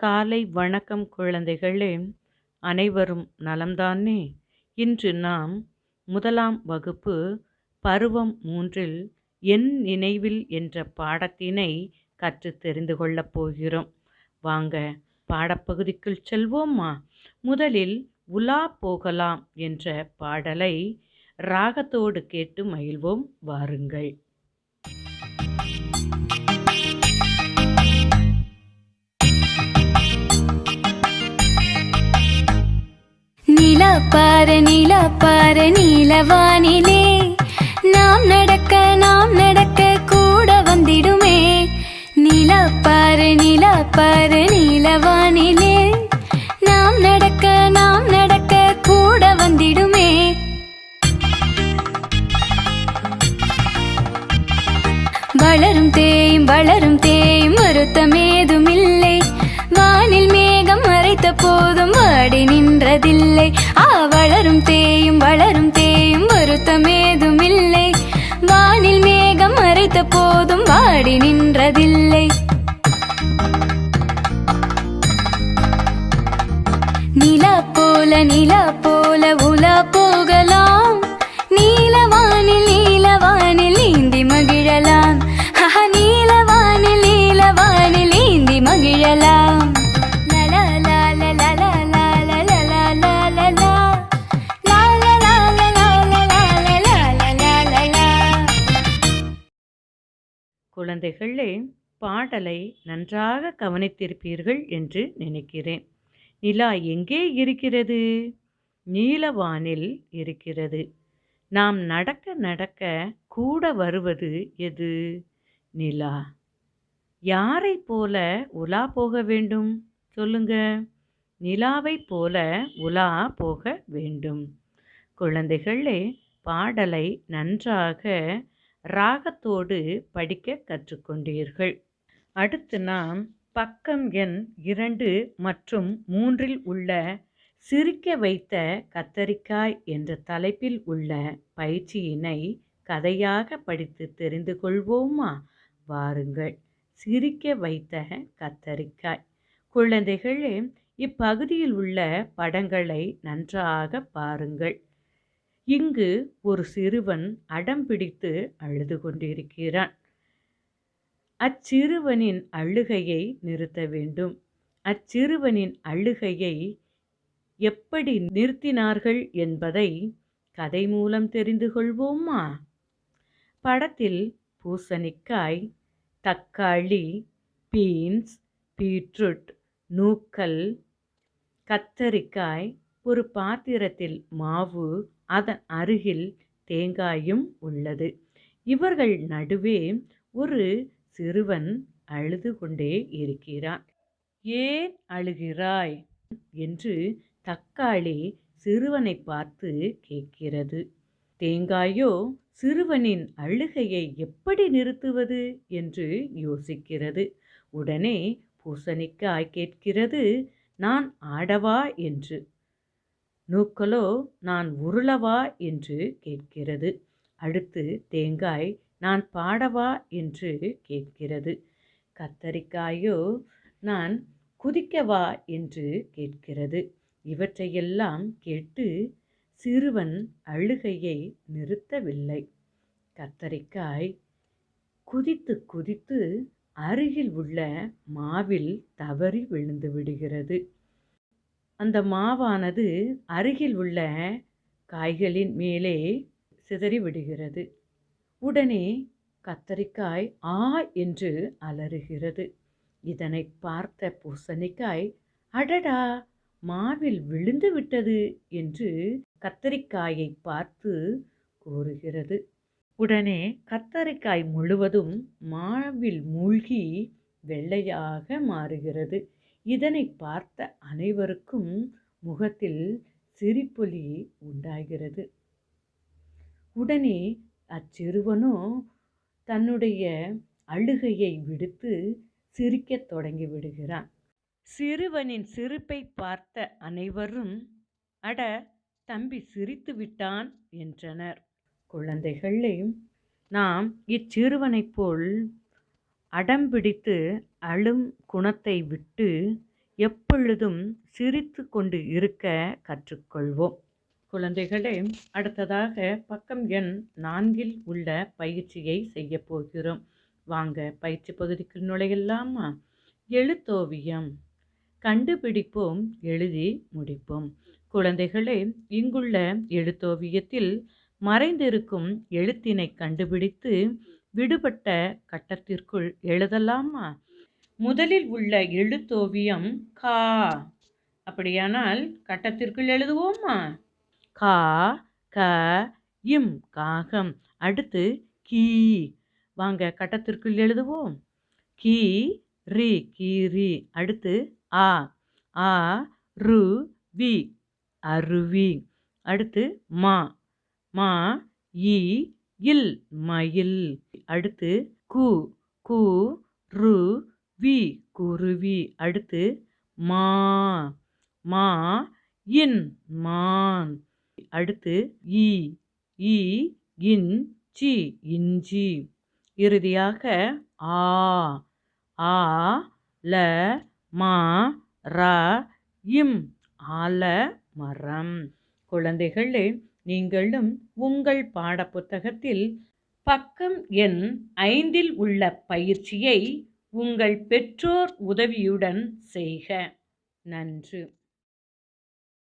காலை வணக்கம் குழந்தைகளே அனைவரும் நலம்தானே? இன்று நாம் முதலாம் வகுப்பு பருவம் மூன்றில் என் நினைவில் என்ற பாடத்தினை கற்று தெரிந்து கொள்ளப் போகிறோம். வாங்க பாடப்பகுதிக்குள் செல்வோமா? முதலில் உலா போகலாம் என்ற பாடலை ராகத்தோடு கேட்டு மகிழ்வோம். வாருங்கள். நிலா பாரு நிலா பாரு நீலவானிலே. நாம் நடக்க நாம் நடக்க கூட வந்திடுமே. நிலா பாரு நிலா பாரு நீலவானிலே. நாம் நடக்க நாம் நடக்க கூட வந்திடுமே. வளரும் தேயும் வளரும் தேயும் வருத்தமேதும் ஆ வளரும் தேயும் வளரும் தேயும் வருத்தமேதும் இல்லை வானில் மேகம் மறைத்த போதும் வாடி நின்றதில்லை. நிலா போல நிலா போல உலா போகலாம். நீலவானில் நீலவானில் குழந்தைகளே பாடலை நன்றாக கவனித்திருப்பீர்கள் என்று நினைக்கிறேன். நிலா எங்கே இருக்கிறது? நீலவானில் இருக்கிறது. நாம் நடக்க நடக்க கூட வருவது எது? நிலா யாரை போல உலா போக வேண்டும்? சொல்லுங்க. நிலாவைப் போல உலா போக வேண்டும். குழந்தைகளே பாடலை நன்றாக ராகத்தோடு படிக்க கற்றுக்கொண்டீர்கள். அடுத்து நாம் பக்கம் எண் இரண்டு மற்றும் மூன்றில் உள்ள சிரிக்க வைத்த கத்தரிக்காய் என்ற தலைப்பில் உள்ள பயிற்சியினை கதையாக படித்து தெரிந்து கொள்வோமா? வாருங்கள். சிரிக்க வைத்த கத்தரிக்காய். குழந்தைகளே இப்பகுதியில் உள்ள படங்களை நன்றாக பாருங்கள். இங்கு ஒரு சிறுவன் அடம் பிடித்து அழுது கொண்டிருக்கிறான். அச்சிறுவனின் அழுகையை நிறுத்த வேண்டும். அச்சிறுவனின் அழுகையை எப்படி நிறுத்தினார்கள் என்பதை கதை மூலம் தெரிந்து கொள்வோமா? படத்தில் பூசணிக்காய் தக்காளி பீன்ஸ் பீட்ரூட் நூக்கல் கத்தரிக்காய் ஒரு பாத்திரத்தில் மாவு அதன் அருகில் தேங்காயும் உள்ளது. இவர்கள் நடுவே ஒரு சிறுவன் அழுது கொண்டே இருக்கிறான். ஏன் அழுகிறாய் என்று தக்காளி சிறுவனை பார்த்து கேட்கிறது. தேங்காயோ? சிறுவனின் அழுகையை எப்படி நிறுத்துவது என்று யோசிக்கிறது. உடனே பூசணிக்காய் கேட்கிறது. நான் ஆடவா என்று. நூக்களோ நான் உருளவா என்று கேட்கிறது. அடுத்து தேங்காய் நான் பாடவா என்று கேட்கிறது. கத்தரிக்காயோ நான் குதிக்கவா என்று கேட்கிறது. இவற்றையெல்லாம் கேட்டு சிறுவன் அழுகையை நிறுத்தவில்லை. கத்தரிக்காய் குதித்து குதித்து அருகில் உள்ள மாவில் தவறி விழுந்து விடுகிறது. அந்த மாவானது அருகில் உள்ள காய்களின் மேலே சிதறி விடுகிறது. உடனே கத்தரிக்காய் ஆ என்று அலறுகிறது. இதனை பார்த்த பூசணிக்காய் அடடா மாவில் விழுந்து விட்டது என்று கத்தரிக்காயை பார்த்து கூறுகிறது. உடனே கத்தரிக்காய் முழுவதும் மாவில் மூழ்கி வெள்ளையாக மாறுகிறது. இதனை பார்த்த அனைவருக்கும் முகத்தில் சிரிப்பொலி உண்டாகிறது. உடனே அச்சிறுவனோ தன்னுடைய அழுகையை விடுத்து சிரிக்கத் தொடங்கி விடுகிறான். சிறுவனின் சிரிப்பை பார்த்த அனைவரும் அட தம்பி சிரித்து விட்டான் என்றனர். குழந்தைகளே நாம் இச்சிறுவனைப் போல் அடம் பிடித்து அழும் குணத்தை விட்டு எப்பொழுதும் சிரித்து கொண்டு இருக்க கற்றுக்கொள்வோம். குழந்தைகளே அடுத்ததாக பக்கம் எண் நான்கில் உள்ள பயிற்சியை செய்ய போகிறோம். வாங்க பயிற்சி பகுதிக்கு நுழையலாமா? எழுத்தோவியம். கண்டுபிடிப்போம் எழுதி முடிப்போம். குழந்தைகளே இங்குள்ள எழுத்தோவியத்தில் மறைந்திருக்கும் எழுத்தினை கண்டுபிடித்து விடுபட்ட கட்டத்திற்குள் எழுதலாமா? முதலில் உள்ள எழுத்தோவியம் கா. அப்படியானால் கட்டத்திற்குள் எழுதுவோமா? கா க இம் காகம். அடுத்து கீ. வாங்க கட்டத்திற்குள் எழுதுவோம். கீ ரி கீரி அடுத்து ஆ. ஆ ரு வி அருவி. அடுத்து மா. மா இ இல் மயில். அடுத்து கு கு ரு வி குருவி. அடுத்து மா மா இன் மான். அடுத்து ஈ ஈ இன் சி இஞ்சி. இறுதியாக ஆ ஆ ல மா ர இம் ஆல மரம். குழந்தைகளே நீங்களும் உங்கள் பாடப்புத்தகத்தில் பக்கம் எண் ஐந்தில் உள்ள பயிற்சியை உங்கள் பெற்றோர் உதவியுடன் செய்க. நன்று.